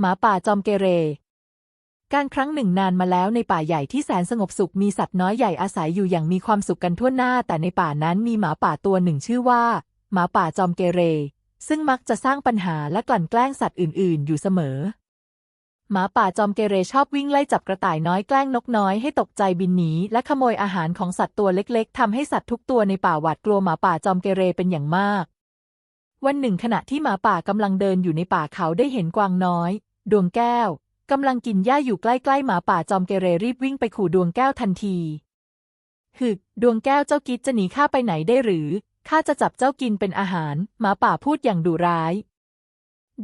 หมาป่าจอมเกเร การครั้งหนึ่งนานมาแล้วในป่าใหญ่ที่แสนสงบสุขมีสัตว์น้อยใหญ่อาศัยอยู่อย่างมีความสุขกันทั่วหน้า แต่ในป่านั้นมีหมาป่าตัวหนึ่งชื่อว่า หมาป่าจอมเกเร ซึ่งมักจะสร้างปัญหาและกลั่นแกล้งสัตว์อื่น ๆ อยู่เสมอ หมาป่าจอมเกเรชอบวิ่งไล่จับกระต่ายน้อยแกล้งนกน้อยให้ตกใจบินหนีและขโมยอาหารของสัตว์ตัวเล็ก ๆทำให้สัตว์ทุกตัวในป่าหวาดกลัวหมาป่าจอมเกเรเป็นอย่างมากวันหนึ่งขณะที่หมาป่ากำลังเดินอยู่ในป่าเขาได้เห็นกวางน้อย ดวงแก้วกำลังกินหญ้าอยู่ใกล้ๆหมาป่าจอมเกเรรีบวิ่งไปขู่ดวงแก้วทันทีหึกดวงแก้วเจ้ากิดจะหนีข้าไปไหนได้หรือข้าจะจับเจ้ากินเป็นอาหาร หมาป่าพูดอย่างดุร้าย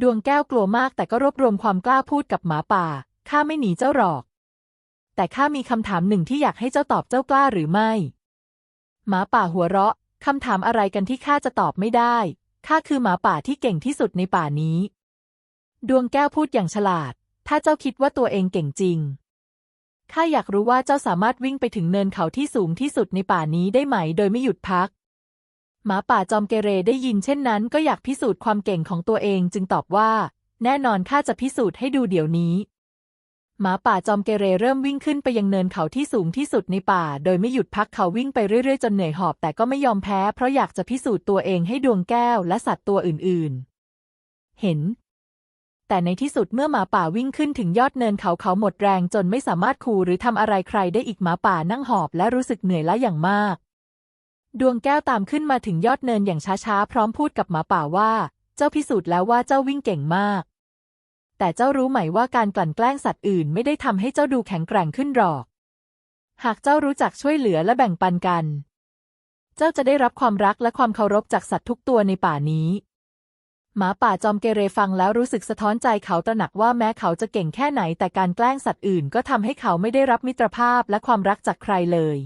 ดวงแก้วกลัวมากแต่ก็รวบรวมความกล้าพูดกับหมาป่าข้าไม่หนีเจ้าหรอก แต่ข้ามีคำถามหนึ่งที่อยากให้เจ้าตอบเจ้ากล้าหรือไม่ หมาป่าหัวเราะคำถามอะไรกันที่ข้าจะตอบไม่ได้ข้าคือหมาป่าที่เก่งที่สุดในป่านี้ ดวงแก้วพูดอย่างฉลาด ถ้าเจ้าคิดว่าตัวเองเก่งจริง ข้าอยากรู้ว่าเจ้าสามารถวิ่งไปถึงเนินเขาที่สูงที่สุดในป่านี้ได้ไหม โดยไม่หยุดพัก หมาป่าจอมเกเรได้ยินเช่นนั้นก็อยากพิสูจน์ความเก่งของตัวเองจึงตอบว่า แน่นอนข้าจะพิสูจน์ให้ดูเดี๋ยวนี้หมาป่าจอมเกเรเริ่มวิ่งขึ้นไปยังเนินเขาที่สูงที่สุดในป่า โดยไม่หยุดพักเขาวิ่งไปเรื่อยๆ จนเหนื่อยหอบแต่ก็ไม่ยอมแพ้เพราะอยากจะพิสูจน์ตัวเองให้ดวงแก้วและสัตว์ตัวอื่นๆ เห็น แต่ในที่สุดเมื่อหมาป่าวิ่งขึ้นถึงยอดเนินเขาเขาหมดแรงจนไม่สามารถคูหรือทำอะไรใครได้อีกหมาป่านั่งหอบและรู้สึกเหนื่อยล้าอย่างมาก ดวงแก้วตามขึ้นมาถึงยอดเนินอย่างช้าๆ พร้อมพูดกับหมาป่าว่า เจ้าพิสูจน์แล้วว่าเจ้าวิ่งเก่งมาก แต่เจ้ารู้ไหมว่าการกลั่นแกล้งสัตว์อื่นไม่ได้ทำให้เจ้าดูแข็งแกร่งขึ้นหรอก หากเจ้ารู้จักช่วยเหลือและแบ่งปันกัน เจ้าจะได้รับความรักและความเคารพจากสัตว์ทุกตัวในป่านี้ หมาป่าจอมเกเรฟังแล้วรู้สึกสะท้อนใจเขาตระหนักว่าแม้เขาจะเก่งแค่ไหนแต่การแกล้งสัตว์อื่นก็ทำให้เขาไม่ได้รับมิตรภาพและความรักจากใครเลย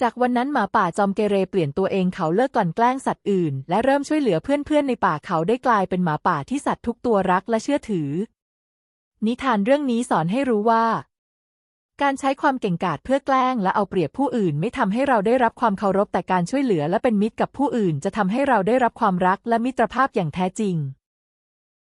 จากวันนั้นหมาป่าจอมเกเรเปลี่ยนตัวเองเขาเลิกกลั่นแกล้งสัตว์อื่น และเริ่มช่วยเหลือเพื่อนๆในป่าเขาได้กลายเป็นหมาป่าที่สัตว์ทุกตัวรักและเชื่อถือ นิทานเรื่องนี้สอนให้รู้ว่า การใช้ความเก่งกาจเพื่อแกล้งและเอาเปรียบผู้อื่น ไม่ทำให้เราได้รับความเคารพแต่การช่วยเหลือและเป็นมิตรกับผู้อื่น จะทำให้เราได้รับความรักและมิตรภาพอย่างแท้จริง